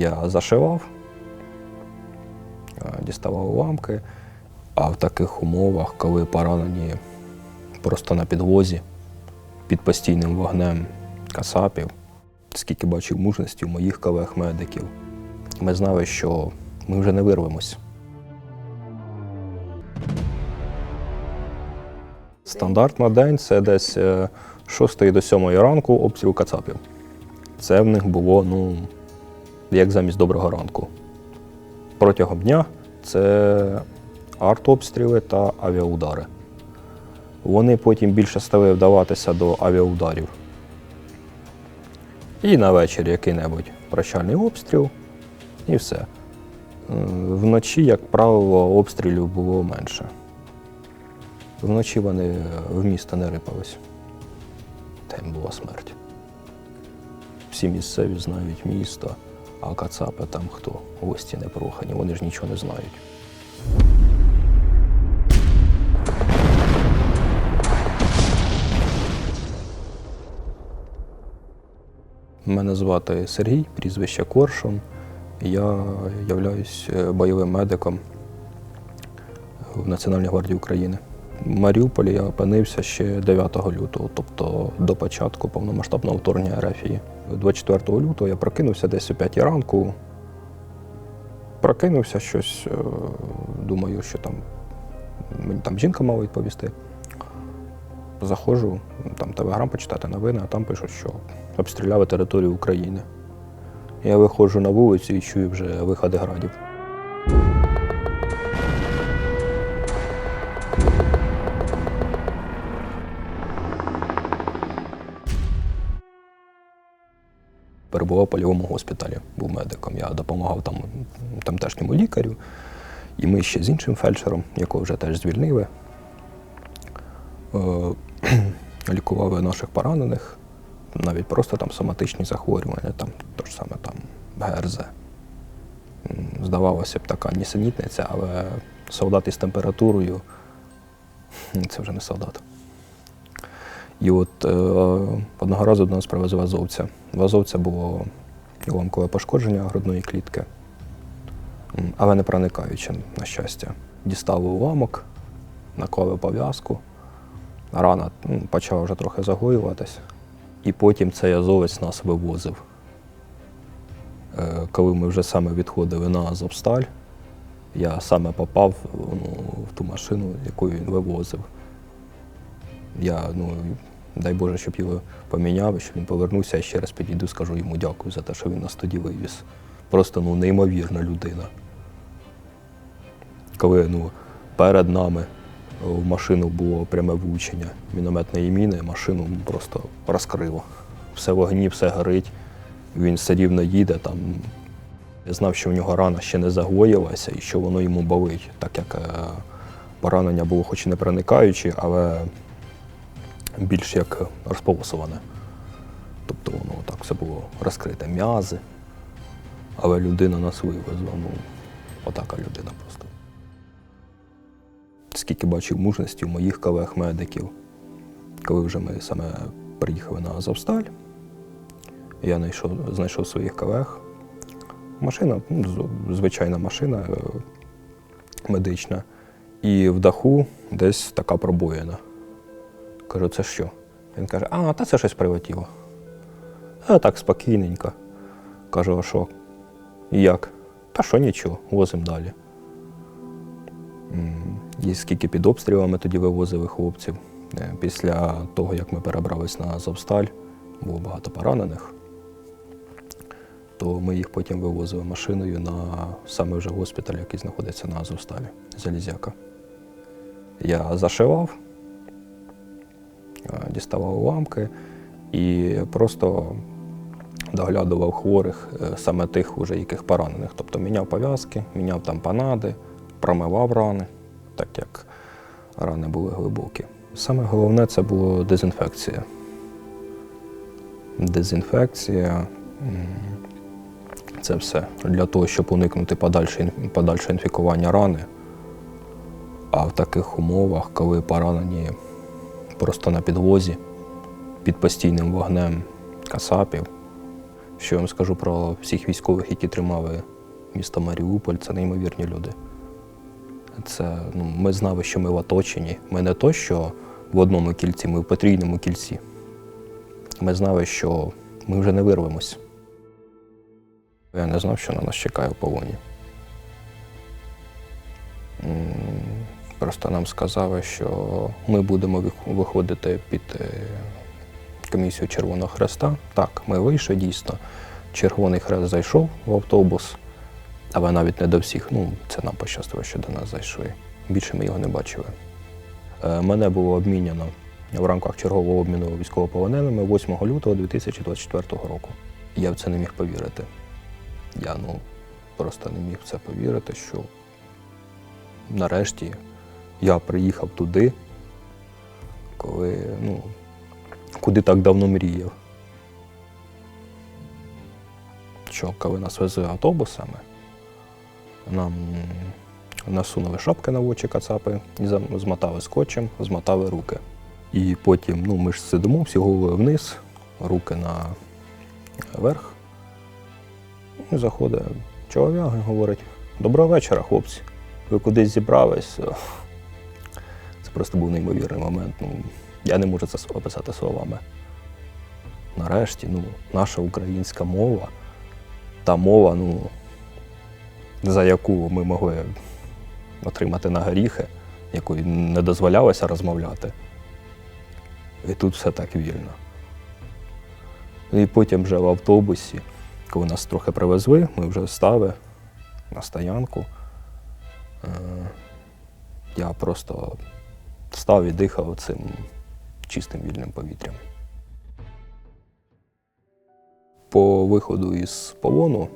Я зашивав, е, діставав уламки, а в таких умовах, коли поранені просто на підвозі під постійним вогнем касапів, скільки бачив мужності у моїх колег-медиків, ми знали, що ми вже не вирвемось. Стандарт на день це десь е, 6 до 7 ранку обстріл кацапів. Це в них було, ну, як замість доброго ранку. Протягом дня це артобстріли та авіаудари. Вони потім більше стали вдаватися до авіаударів. І на вечір який-небудь прощальний обстріл, і все. Вночі, як правило, обстрілів було менше. Вночі вони в місто не рипались. Там була смерть. Всі місцеві знають місто, а кацапи там хто? Гості непрохані, вони ж нічого не знають. Мене звати Сергій, прізвище Коршун. Я являюсь е, бойовим медиком в Національній гвардії України. В Маріуполі я опинився ще 9 лютого, тобто до початку повномасштабного вторгнення РФії. 24 лютого я прокинувся десь о 5 ранку. Прокинувся щось, е, думаю, що там мені там жінка мала відповісти. Заходжу, там телеграм почитати новини, а там пишуть, що обстріляли територію України. Я виходжу на вулицю і чую вже виходи градів. Перебував в польовому госпіталі, був медиком. Я допомагав там тамтешньому лікарю. І ми ще з іншим фельдшером, якого вже теж звільнили, е, лікували наших поранених, навіть просто там соматичні захворювання, там то ж саме там ГРЗ. Здавалося б, така нісенітниця, але солдат із температурою це вже не солдат. І от е, одного разу до нас привезли азовця. В азовця було уламкове пошкодження грудної клітки, але не проникаюче, на щастя. Дістали уламок, наклали пов'язку, рана м, почала вже трохи загоюватись. І потім цей азовець нас вивозив. Е, Коли ми вже саме відходили на Азовсталь, я саме попав ну, в ту машину, яку він вивозив. Я, ну, дай Боже, щоб його поміняв, щоб він повернувся, я ще раз підійду, скажу йому дякую за те, що він нас тоді вивіз. Просто ну, неймовірна людина. Коли ну, перед нами в машину було пряме влучення мінометної міни, машину просто розкрило. Все вогні, все горить. Він все рівно їде там. Я знав, що в нього рана ще не загоїлася і що воно йому болить, так як е, поранення було хоч і не проникаюче, але більш як розполосоване. Тобто воно так все було розкрите м'язи. Але людина нас вивезла. Ну, отака людина просто. Скільки бачив мужності у моїх колег-медиків, коли вже ми саме приїхали на Азовсталь, я знайшов, знайшов своїх колег. Машина, ну, звичайна машина е, медична. І в даху десь така пробоїна. Кажу, це що? Він каже, а, та це щось прилетіло. А так спокійненько. Кажу, а що? Як? Та що нічого, возимо далі. І скільки під обстрілами тоді вивозили хлопців. Е, Після того, як ми перебрались на Азовсталь, було багато поранених, то ми їх потім вивозили машиною на саме вже госпіталь, який знаходиться на Азовсталі, Залізяка. Я зашивав, діставав уламки і просто доглядував хворих, е, саме тих, уже, яких поранених. Тобто міняв пов'язки, міняв там панади, промивав рани, так як рани були глибокі. Саме головне це було дезінфекція. Дезінфекція це все для того, щоб уникнути подальше, подальше інфікування рани. А в таких умовах, коли поранені просто на підвозі під постійним вогнем касапів, Що я вам скажу про всіх військових, які тримали місто Маріуполь, це неймовірні люди. Це, ну, ми знали, що ми в оточенні. Ми не то, що в одному кільці, ми в потрійному кільці. Ми знали, що ми вже не вирвемось. Я не знав, що на нас чекає в полоні. Просто нам сказали, що ми будемо виходити під е, комісію Червоного Хреста. Так, ми вийшли дійсно. Червоний хрест зайшов в автобус, але навіть не до всіх. Ну, це нам пощастило, що до нас зайшли. Більше ми його не бачили. Е, Мене було обміняно в рамках чергового обміну військовополоненими 8 лютого 2024 року. Я в це не міг повірити. Я ну, просто не міг в це повірити, що нарешті я приїхав туди, коли, ну, куди так давно мріяв. Що коли нас везли автобусами, нам насунули шапки на очі кацапи і змотали скотчем, змотали руки. І потім ну, ми ж сидимо всі голови вниз, руки на верх. І заходить чоловік і говорить: Доброго вечора, хлопці. Ви кудись зібрались? Це просто був неймовірний момент. Ну, я не можу це описати словами. Нарешті, ну, наша українська мова, та мова, ну, за яку ми могли отримати на горіхи, якою не дозволялося розмовляти. І тут все так вільно. І потім вже в автобусі, коли нас трохи привезли, ми вже стали на стоянку. Е, Я просто став і дихав цим чистим вільним повітрям. По виходу із полону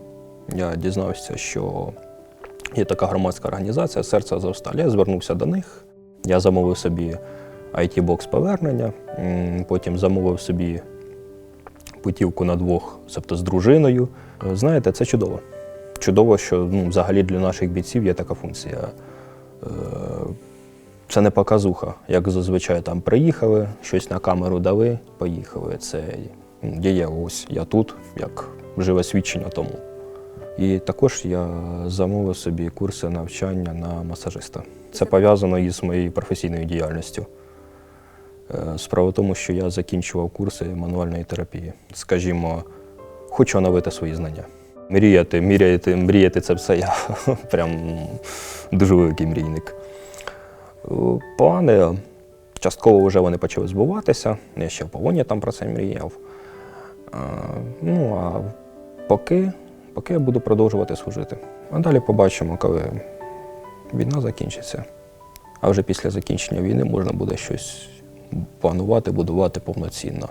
я дізнався, що є така громадська організація Серце Азовсталі. Я звернувся до них. Я замовив собі IT-бокс повернення, потім замовив собі путівку на двох, тобто з дружиною. Е, Знаєте, це чудово. Чудово, що ну, взагалі для наших бійців є така функція. Це не показуха, як зазвичай там приїхали, щось на камеру дали, поїхали. Це є ось я тут, як живе свідчення тому. І також я замовив собі курси навчання на масажиста. Це пов'язано із моєю професійною діяльністю. Е, Справа в тому, що я закінчував курси мануальної терапії. Скажімо, хочу оновити свої знання. Мріяти, мріяти, мріяти це все я прям дуже великий мрійник. Е, Плани частково вже вони почали збуватися. Я ще в полоні там про це мріяв. Е, Ну а поки, поки я буду продовжувати служити. А далі побачимо, коли війна закінчиться. А вже після закінчення війни можна буде щось планувати, будувати повноцінно.